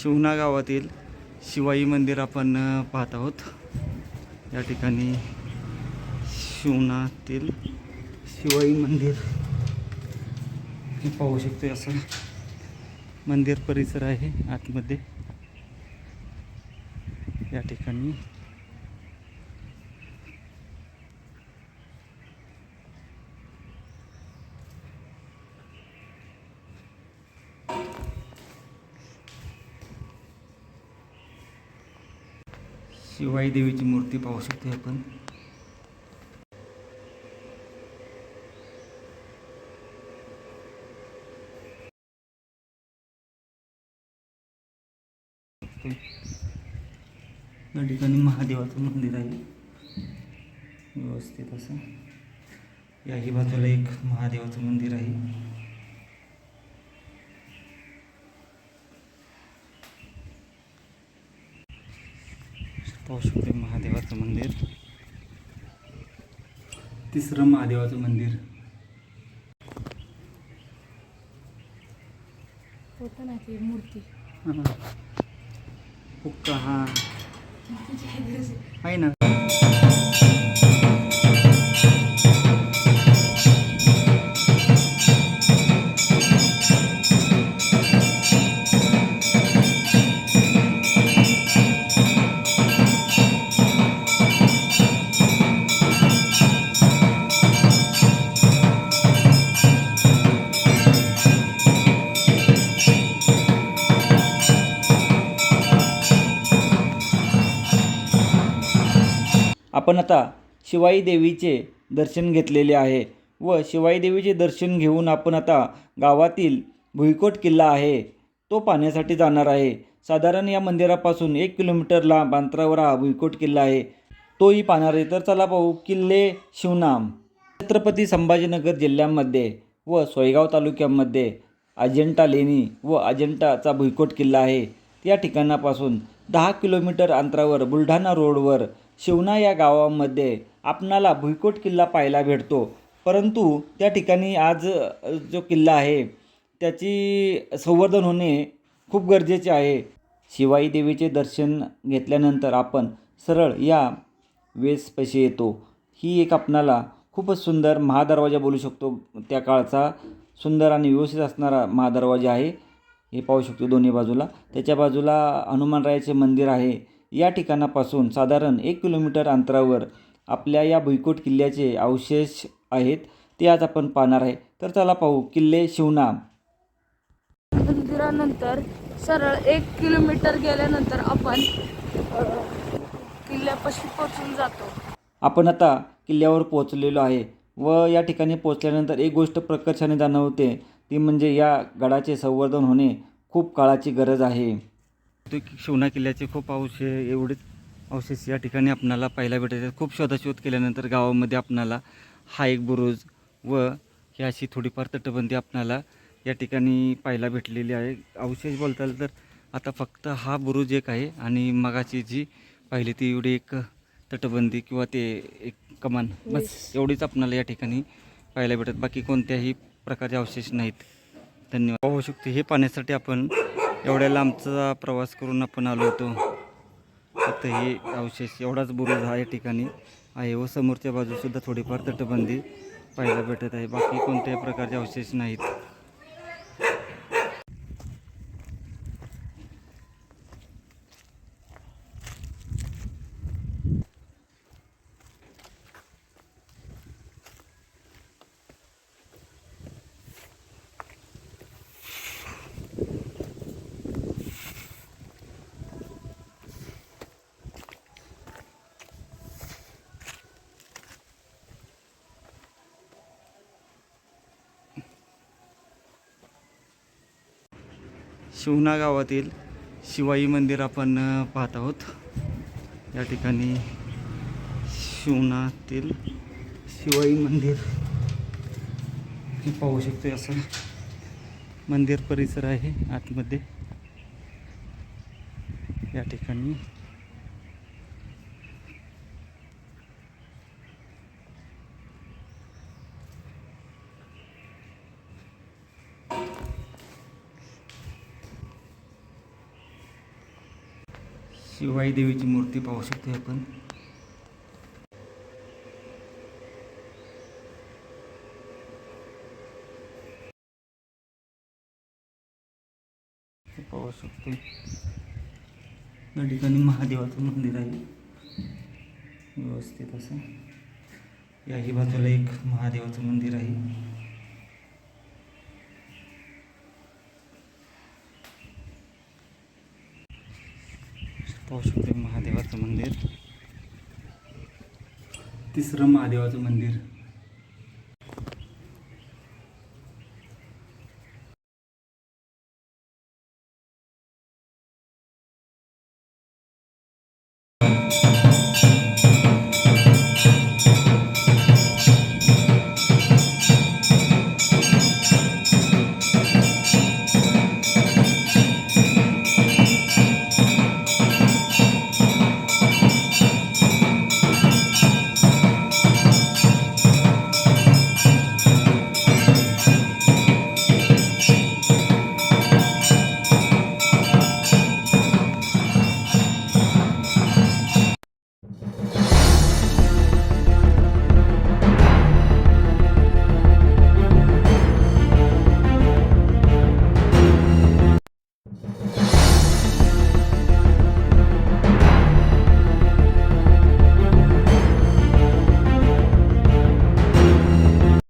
शिवना गावातील शिवाई मंदिर आपण पाहत आहोत. या ठिकाणी शिवनातील शिवाई मंदिर हे पाहू शकतो. असं मंदिर परिसर आहे आतमध्ये. या ठिकाणी शिवाई देवीची मूर्ती पाहू शकतो आपण. या ठिकाणी महादेवाचं मंदिर आहे. व्यवस्थित असं. याही बाजूला एक महादेवाचं मंदिर आहे. पाहू शकतो महादेवाचं मंदिर. तिसरं महादेवाचं मंदिर. होतं ना ती मूर्ती. हा. हुक्का हा. आहे ना. आपण आता शिवाई देवीचे दर्शन घेतलेले आहे व शिवाई देवीचे दर्शन घेऊन आपण आता गावातील भुईकोट किल्ला आहे तो पाहण्यासाठी जाणार आहे. साधारण या मंदिरापासून एक किलोमीटर लांब अंतरावर हा भुईकोट किल्ला आहे. तोही पाहणार आहे. तर चला पाहू किल्ले शिवनाम. छत्रपती संभाजीनगर जिल्ह्यामध्ये व सोयगाव तालुक्यामध्ये अजिंठा लेणी व अजिंठाचा भुईकोट किल्ला आहे. या ठिकाणापासून दहा किलोमीटर अंतरावर बुलढाणा रोडवर शिवना या गावामध्ये आपणाला भुईकोट किल्ला पाहायला भेटतो. परंतु त्या ठिकाणी आज जो किल्ला आहे त्याची संवर्धन होणे खूप गरजेचे आहे. शिवाई देवीचे दर्शन घेतल्यानंतर आपण सरळ या वेसपाशी येतो. ही एक आपणाला खूपच सुंदर महादरवाजा बोलू शकतो. त्या काळचा सुंदर आणि व्यवस्थित असणारा महादरवाजा आहे. हे पाहू शकतो दोन्ही बाजूला. त्याच्या बाजूला हनुमानरायाचे मंदिर आहे. या ठिकाणापासून साधारण एक किलोमीटर अंतरावर आपल्या या भुईकोट किल्ल्याचे अवशेष आहेत ते आज आपण पाहणार आहे. तर चला पाहू किल्ले शिवना मंदिरानंतर सरळ एक किलोमीटर गेल्यानंतर आपण किल्ल्यापाशी पोचून जातो. आपण आता किल्ल्यावर पोहोचलेलो आहे व या ठिकाणी पोहोचल्यानंतर एक गोष्ट प्रकर्षाने जाणवते ती म्हणजे या गडाचे संवर्धन होणे खूप काळाची गरज आहे. शिवना किल्ल्याचे खूप अवशे एवढेच अवशेष या ठिकाणी आपणाला पाहायला भेटायचे खूप शोधाशोध केल्यानंतर गावामध्ये आपणाला हा एक बुरुज व ही अशी थोडीफार तटबंदी आपणाला या ठिकाणी पाहायला भेटलेली आहे. अवशेष बोलता तर आता फक्त हा बुरुज एक आहे आणि मगाची जी पाहिली ती एवढी एक तटबंदी किंवा ते एक कमान बस एवढीच आपणाला या ठिकाणी पाहायला भेटत बाकी कोणत्याही प्रकारचे अवशेष नाहीत. धन्यवाद. पाहू शकतो हे पाहण्यासाठी आपण एवढ्या लांबचा प्रवास करून आपण आलो होतो. फक्त हे अवशेष एवढाच बुरुज हा या ठिकाणी आहे व समोरच्या बाजूसुद्धा थोडीफार तटबंदी पाहायला भेटत आहे. बाकी कोणत्याही प्रकारचे अवशेष नाहीत. शिवना गावातील शिवाई मंदिर आपण पाहत आहोत. या ठिकाणी शिवनातील शिवाई मंदिर हे पाहू शकतो असं. मंदिर परिसर आहे आतमध्ये. या ठिकाणी शिवाई देवीची मूर्ती पाहू शकतो आपण. पाहू शकतो या ठिकाणी महादेवाचं मंदिर आहे. व्यवस्थित असं. याही बाजूला एक महादेवाचं मंदिर आहे. पाहू शकतो महादेवाचं मंदिर. तिसरं महादेवाचं मंदिर.